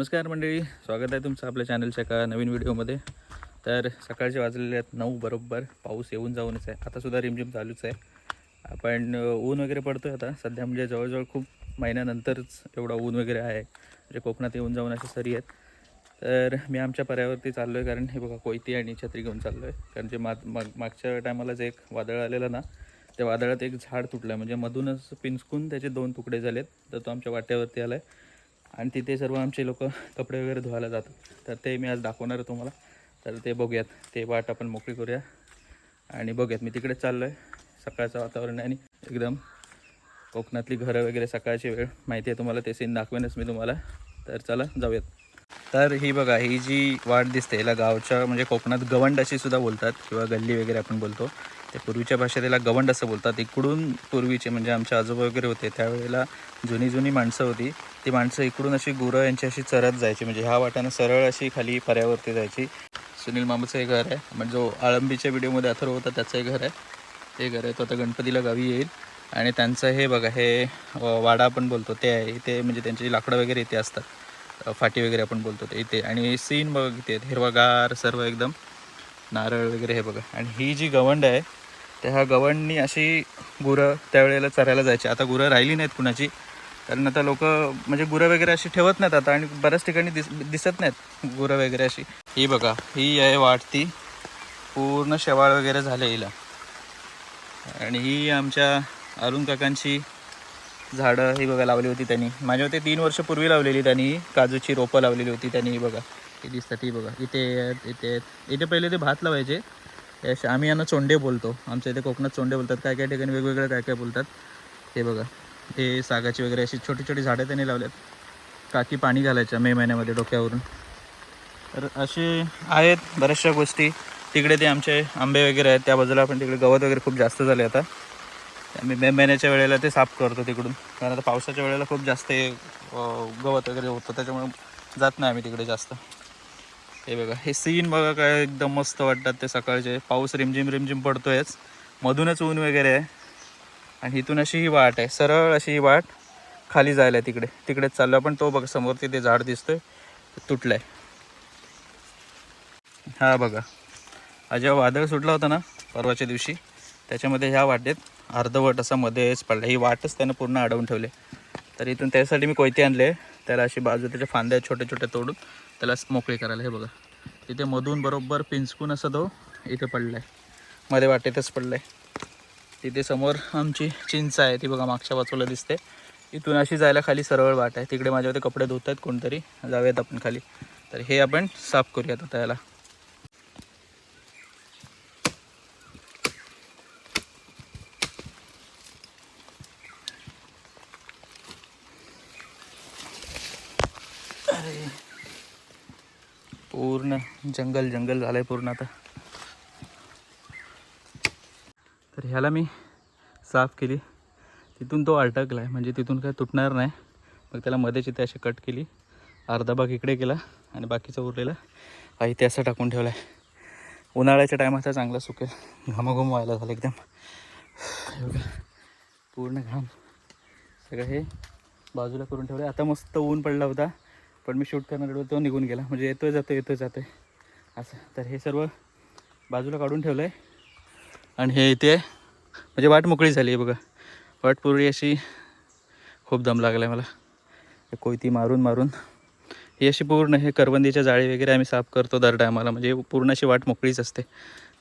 नमस्कार मंडळी स्वागत आहे तुमचं आपल्या चॅनलच्या एका नवीन व्हिडिओमध्ये. तर सकाळचे वाजलेले आहेत नऊ बरोबर पाऊस येऊन जाऊनच आहे. आतासुद्धा रिमझिम चालूच आहे. आपण ऊन वगैरे पडतो आहे आता. सध्या म्हणजे जवळजवळ खूप महिन्यानंतरच एवढा ऊन वगैरे आहे. म्हणजे कोकणात येऊन जाऊन अशा सरी आहेत. तर मी आमच्या पर्यावरती चाललो आहे कारण हे बघा कोयती आणि छत्री घेऊन चाललो आहे कारण जे माग माग मागच्या टायमालाच एक वादळ आलेलं ना त्या वादळात एक झाड तुटलं म्हणजे मधूनच पिंचकून त्याचे दोन तुकडे झालेत. तर तो आमच्या वाट्यावरती आला आहे आणि तिथे सर्व आमचे लोक कपडे वगैरे धुवायला जातात. तर ते मी आज दाखवणार आहे तुम्हाला. तर ते बघूयात. ते वाट आपण मोकळी करूया. आणि बघूयात मी तिकडे चाललो आहे सकाळचं वातावरण आहे आणि एकदम कोकणातली घरं वगैरे सकाळची वेळ. माहिती आहे तुम्हाला ते सीन दाखवेनच मी तुम्हाला. तर चला जाऊयात. तर ही बघा ही जी वाट दिसते याला गावच्या म्हणजे कोकणात गवंड अशी सुद्धा बोलतात किंवा गल्ली वगैरे आपण बोलतो. ते पूर्वीच्या भाषेत त्याला गवंड असं बोलतात. इकडून पूर्वीचे म्हणजे आमचे आजोबा वगैरे होते त्यावेळेला जुनी जुनी माणसं होती. ती माणसं इकडून अशी गुरं यांची अशी चरत जायची. म्हणजे ह्या वाट्यानं सरळ अशी खाली पर्यावरती जायची. सुनील मामाचं हे घर आहे. म्हणजे जो आळंबीच्या व्हिडिओमध्ये अथर्व होता त्याचं हे घर आहे. ते घर आहे. तो आता गणपतीला गावी येईल. आणि त्यांचं हे बघा हे वाडा आपण बोलतो ते आहे. इथे म्हणजे त्यांची लाकडं वगैरे इथे असतात. फाटी वगैरे आपण बोलतो ते इथे. आणि सीन बघा इथे आहेत हिरवागार सर्व एकदम नारळ वगैरे हे बघा. आणि ही जी गवंड आहे त्या ह्या गवंडनी अशी गुरं त्यावेळेला चरायला जायची. आता गुरं राहिली नाहीत कुणाची. कारण आता लोक म्हणजे गुरं वगैरे अशी ठेवत नाहीत आता आणि बऱ्याच ठिकाणी दिस दिसत नाहीत गुरं वगैरे अशी. ही बघा ही आहे वाटती पूर्ण शेवाळ वगैरे झाले हिला. आणि ही आमच्या अरुण काकांची झाडं ही बघा लावली होती त्यांनी. माझ्या होते तीन वर्ष पूर्वी लावलेली त्यांनी काजूची रोपं लावलेली होती त्यांनी ही बघा. ही दिसतात ही बघा. इथे आहेत इथे आहेत. इथे पहिले ते भात लावायचे. हे आम्ही यांना चोंडे बोलतो. आमच्या इथे कोकणात चोंडे बोलतात. काय काय ठिकाणी वेगवेगळं काय काय बोलतात. हे बघा. हे सागाची वगैरे अशी छोटी छोटी झाडं त्यांनी लावल्यात. काकी पाणी घालायच्या मे महिन्यामध्ये डोक्यावरून. तर असे आहेत बऱ्याचशा गोष्टी. तिकडे ते आमचे आंबे वगैरे आहेत. त्या बाजूला आपण तिकडे गवत वगैरे खूप जास्त झाले आता. आम्ही मे महिन्याच्या वेळेला ते साफ करतो तिकडून. कारण आता पावसाच्या वेळेला खूप जास्त गवत वगैरे होतं. त्याच्यामुळे जात नाही आम्ही तिकडे जास्त. हे बघा हे सीन बघा काय एकदम मस्त वाटतात ते सकाळचे. पाऊस रिमझिम रिमझिम पडतोयच. मधूनच ऊन वगैरे आहे. आणि इथून अशी ही वाट आहे. सरळ अशी ही वाट खाली जायला आहे तिकडे. तिकडेच चाललो पण तो बघा समोर तिथे झाड दिसतोय. तुटलाय. हा बघा. हा जेव्हा वादळ सुटला होता ना परवाच्या दिवशी त्याच्यामध्ये ह्या वाटेत अर्धवट असा मध्येच पडला. ही वाटच त्यानं पूर्ण अडवून ठेवले. तर इथून त्यासाठी मी कोयते आणले. त्याला अशी बाजू त्याच्या फांद्या छोट्या छोट्या तोडून त्याला मोकळी करायला. हे बघा तिथे मधून बरोबर पिंचकून असं तो इथे पडला आहे मध्ये वाटेतच पडला आहे तिथे समोर आमची चिंच आहे ती बघा मागच्या बाजूला दिसते. इथून अशी जायला खाली सरळ वाट आहे. तिकडे माझ्यावरती कपडे धुत आहेत कोणतरी. जाऊयात आपण खाली. तर हे आपण साफ करूयात आता याला. अरे. पूर्ण जंगल जंगल झालंय पूर्ण आता. तर ह्याला मी साफ केली. तिथून तो अटकला आहे म्हणजे तिथून काय तुटणार नाही. मग त्याला मध्येच इथे अशी कट केली. अर्धा भाग इकडे केला आणि बाकीचा उरलेला हा इथे असं टाकून ठेवला आहे उन्हाळ्याच्या टायमाचा चांगला सुकेल. घामाघूम व्हायला झालं एकदम. पूर्ण घाम. सगळं हे बाजूला करून ठेवलं आता मस्त ऊन पडला होता. पण मी शूट करणार तो निघून गेला. म्हणजे येतो जातो येतो जातो असं. तर हे सर्व बाजूला काढून ठेवलं आहे आणि हे इथे म्हणजे वाट मोकळी झाली आहे बघा. वाट पूर्वी अशी खूप दम लागला आहे मला कोयती मारून मारून. ही अशी पूर्ण हे करवंदीच्या जाळी वगैरे आम्ही साफ करतो दर टायमाला म्हणजे पूर्ण अशी वाट मोकळीच असते.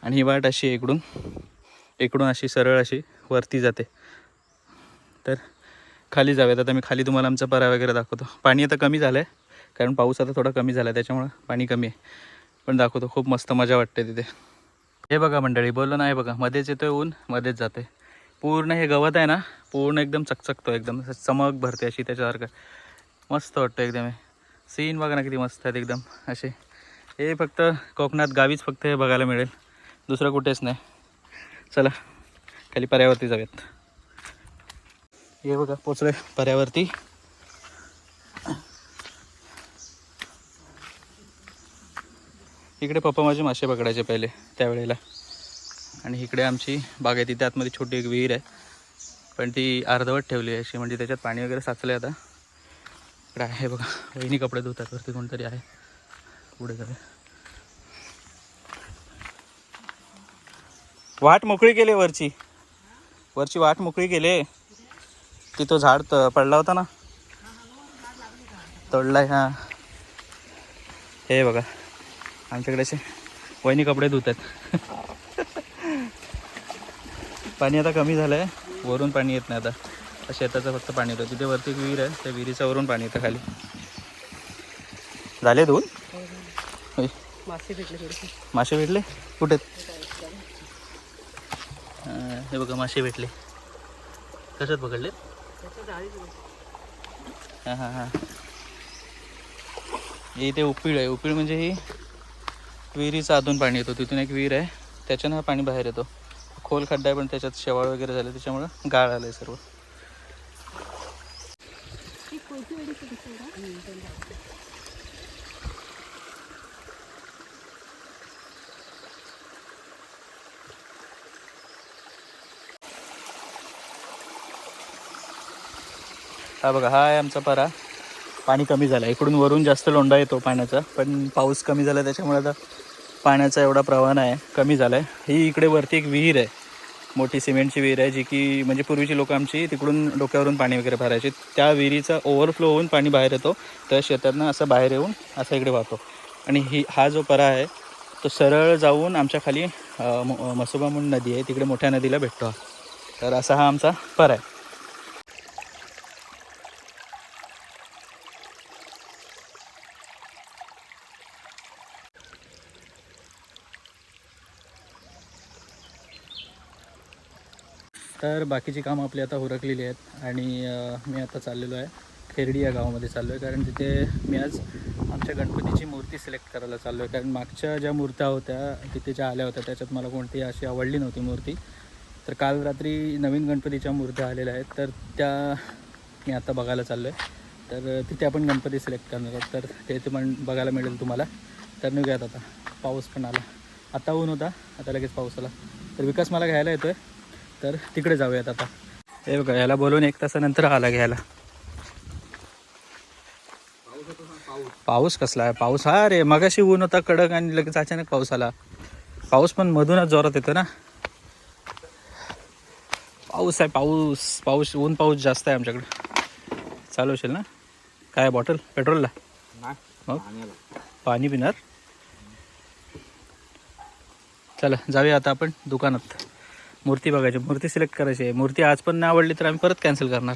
आणि ही वाट अशी इकडून इकडून अशी सरळ अशी वरती जाते. तर खाली जाऊयात. आता मी खाली तुम्हाला आमचा परा वगैरे दाखवतो. पाणी आता कमी झालं आहे कारण पाऊस आता थोडा कमी झाला आहे त्याच्यामुळं पाणी कमी आहे. पण दाखवतो खूप मस्त मजा वाटते तिथे. हे बघा मंडळी बोललो नाही बघा मध्येच येतोय ऊन मध्येच जाते पूर्ण हे गवत आहे ना पूर्ण एकदम चकचकतो एकदम चमक भरते अशी त्याच्यासारखं. मस्त वाटतं एकदम हे. सीन बघा ना किती मस्त आहेत एकदम असे. हे फक्त कोकणात गावीच फक्त हे बघायला मिळेल. दुसरं कुठेच नाही. चला खाली पर्यावरती जाऊयात. हे बघा पोचले पर्यावरती. इकडे पप्पा माझे मासे पकडायचे पहिले त्यावेळेला. आणि इकडे आमची बाग आहे तिथे आतमध्ये छोटी एक विहीर आहे. पण ती अर्धवट ठेवली आहे अशी म्हणजे त्याच्यात पाणी वगैरे साचलं आहे आता. इकडे आहे बघा वहिनी कपडे धुतात वरती कोणतरी आहे. पुढे जाऊया. वाट मोकळी केली वरची. वरची वाट मोकळी केली. ती तो झाड त- पडला होता ना. तोडलाय हा. हे बघा. आमच्याकडे असे वहिनी कपडे धुतात. पाणी आता कमी झालं आहे वरून पाणी येत नाही आता. शेताचं फक्त पाणी येतं. तिथे वरती एक विहीर आहे त्या विहिरीच्या वरून पाणी येतं खाली. झाले धुवून. मासे भेटले मासे भेटले? कुठे हे बघा मासे भेटले. कशात पकडले हां हां हां. हे इथे उपिळ आहे. उपिळ म्हणजे ही विहिरीचं अधून पाणी येतो. तिथून एक विहीर आहे. त्याच्यानं पाणी बाहेर येतो. खोल खड्डा आहे पण त्याच्यात शेवाळ वगैरे झाले त्याच्यामुळं गाळ आलं आहे सर्व. हा बघा हा आहे आमचा परा. पाणी कमी झालं. इकडून वरून जास्त लोंढा येतो पाण्याचा पण पाऊस कमी झाला त्याच्यामुळे आता पाण्याचा एवढा प्रवाह नाही. कमी झाला आहे ही इकडे वरती एक विहीर आहे. मोठी सिमेंटची विहीर आहे जी की म्हणजे पूर्वीची लोक आमची तिकडून डोक्यावरून पाणी वगैरे भरायचे. त्या विहिरीचा ओव्हरफ्लो होऊन पाणी बाहेर येतो. त्या शेतातनं असं बाहेर येऊन असं इकडे वाहतो. आणि ही हा जो परा आहे तो सरळ जाऊन आमच्या खाली म- मसोबा म्हणून नदी आहे. तिकडे मोठ्या नदीला भेटतो तर असा हा आमचा परा आहे. तर बाकीची कामं आपली आता हुरकलेली आहेत आणि मी आता चाललेलो आहे. खेरडी या गावामध्ये चाललो आहे कारण तिथे मी आज आमच्या गणपतीची मूर्ती सिलेक्ट करायला चाललो आहे कारण मागच्या ज्या मूर्त्या होत्या तिथे ज्या आल्या होत्या त्याच्यात मला कोणती अशी आवडली नव्हती मूर्ती. तर काल रात्री नवीन गणपतीच्या मूर्त्या आलेल्या आहेत तर त्या मी आता बघायला चाललो आहे तर तिथे आपण गणपती सिलेक्ट करणार आहोत. तर ते ते पण बघायला मिळेल तुम्हाला. तर निघूयात आता. पाऊस पण आला. आता ऊन होता आता लगेच पाऊस आला. तर विकास मला घ्यायला येतो आहे तर तिकडे जाऊयात आता. हे बघा याला बोलून एक तासानंतर आला घ्यायला. पाऊस कसला आहे? पाऊस? हा रे मगाशी ऊन होता कडक आणि लगेच अचानक पाऊस आला. पाऊस पण मधूनच जोरात येतो ना. पाऊस आहे पाऊस पाऊस ऊन पाऊस जास्त आहे आमच्याकडे. चालू असेल ना? काय बॉटल? पेट्रोलला? मग पाणी पिणार? चला जाऊया आता आपण दुकानात. मूर्ती बघायची. मूर्ती सिलेक्ट करायची. आहे मूर्ती आज पण नाही आवडली तर आम्ही परत कॅन्सल करणार.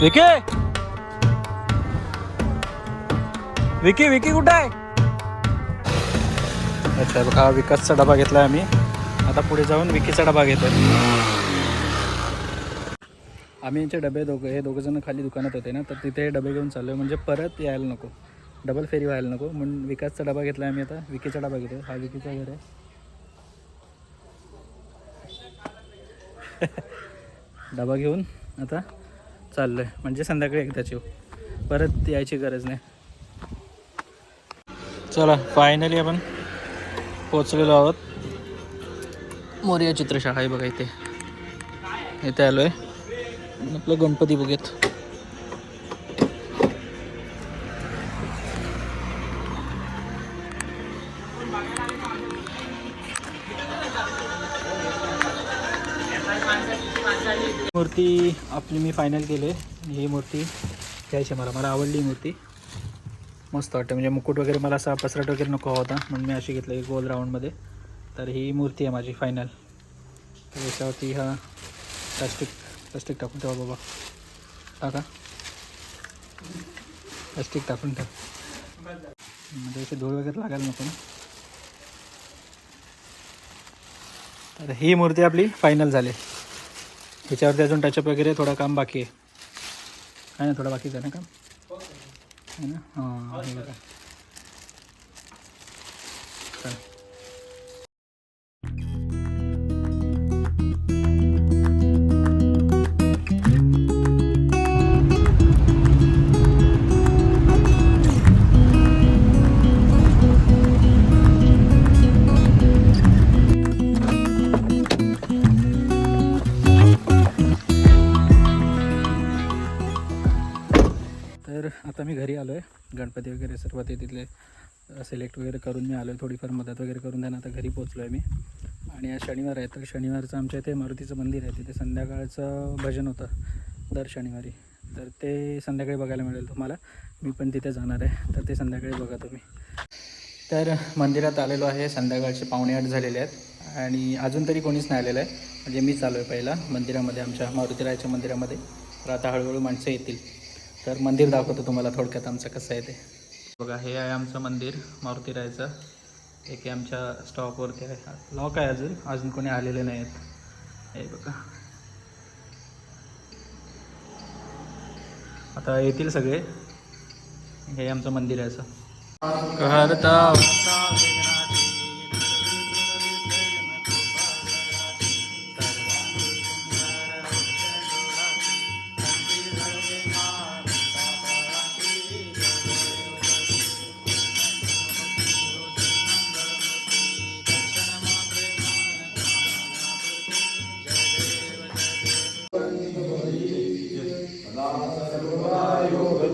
विके! विकी! विकी कुठं आहे? अच्छा बघा हा विकासचा डबा घेतला आहे आम्ही. आता पुढे जाऊन विकीचा डबा घेतो आम्ही यांचे डबे दोघं हे दोघं जण खाली दुकानात होते ना तर तिथे डबे घेऊन चाललो म्हणजे परत यायला नको. डबल फेरी व्हायला नको. म्हणून विकासचा डबा घेतला आम्ही आता. विकीचा डबा घेतो हा विकीचा घर आहे. डबा घेऊन आता चाललो आहे म्हणजे संध्याकाळी एकदाच येऊ परत यायची गरज नाही. चला फायनली आपण पोचलेलो आहोत. मोर्या चित्रशाळा आहे बघा इथे. इथे आलो आहे आपलं गणपती बघूयात. मूर्ती आपली मी फायनल केली आहे. ही मूर्ती घ्यायची मला मला आवडली मूर्ती. मस्त वाटतं. म्हणजे मुकुट वगैरे मला असा पसरट वगैरे नको होता. म्हणून मी अशी घेतली गोल राऊंडमध्ये तर ही मूर्ती आहे माझी फायनल तर याच्यावरती हा प्लास्टिक प्लास्टिक टाकून ठेवा बाबा. टाका. प्लास्टिक टाकून ठेव. म्हणजे अशी धूळ वगैरे लागायला नको ना. तर ही मूर्ती आपली फायनल झाली. ह्याच्यावरती अजून टचअप वगैरे थोडं काम बाकी आहे. काय ना थोडं बाकीचं आहे ना काम? है ना हां आलो आहे गणपती वगैरे सर्व ते तिथले सिलेक्ट वगैरे करून मी आलो आहे थोडीफार मदत वगैरे करून त्यांना आता घरी पोचलो आहे मी. आणि आज शनिवार आहे तर शनिवारचं आमच्या इथे मारुतीचं मंदिर आहे. तिथे संध्याकाळचं भजन होतं दर शनिवारी. तर ते संध्याकाळी बघायला मिळेल तुम्हाला. मी पण तिथे जाणार आहे तर ते संध्याकाळी बघा तुम्ही. तर मंदिरात आलेलो आहे. संध्याकाळचे पावणे आठ झालेले आहेत. आणि अजून तरी कोणीच नाही आलेलं आहे. म्हणजे मीच आलो आहे पहिला मंदिरामध्ये आमच्या मारुतीरायाच्या मंदिरामध्ये. तर आता हळूहळू माणसं येतील. तर मंदिर दाखवतो तुम्हाला थोडक्यात आमचं कसं आहे ते. बघा हे आहे आमचं मंदिर मारुतीरायाचं एक आमच्या स्टॉपवरती आहे. लॉक आहे अजून अजून कोणी आलेले नाही आहेत हे बघा. आता येतील सगळे. हे आमचं मंदिर आहे असं. करता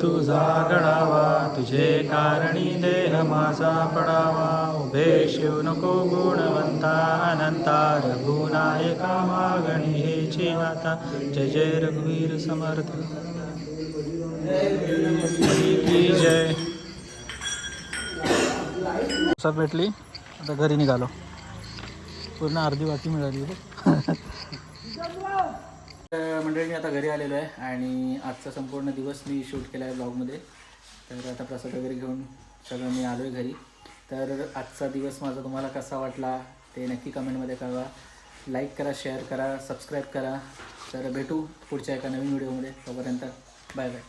तुझा गडावा तुझे कारणी देह माझा पडावा. उभे शिव नको गुणवंता अनंता रघुनायका मागणी हेची आता जय जय रघुवीर समर्थ. की जय. साथ भेटली. आता घरी निघालो. पूर्ण अर्धी वाटी मिळाली. तर मंडळी मी आता घरी आलेलो आहे आणि आजचा संपूर्ण दिवस मी शूट केला आहे ब्लॉगमध्ये. तर आता प्रसाद वगैरे घेऊन सगळं मी आलो आहे घरी. तर आजचा दिवस माझा तुम्हाला कसा वाटला ते नक्की कमेंटमध्ये कळवा. लाईक करा शेअर करा सबस्क्राईब करा. तर भेटू पुढच्या एका नवीन व्हिडिओमध्ये. तोपर्यंत बाय बाय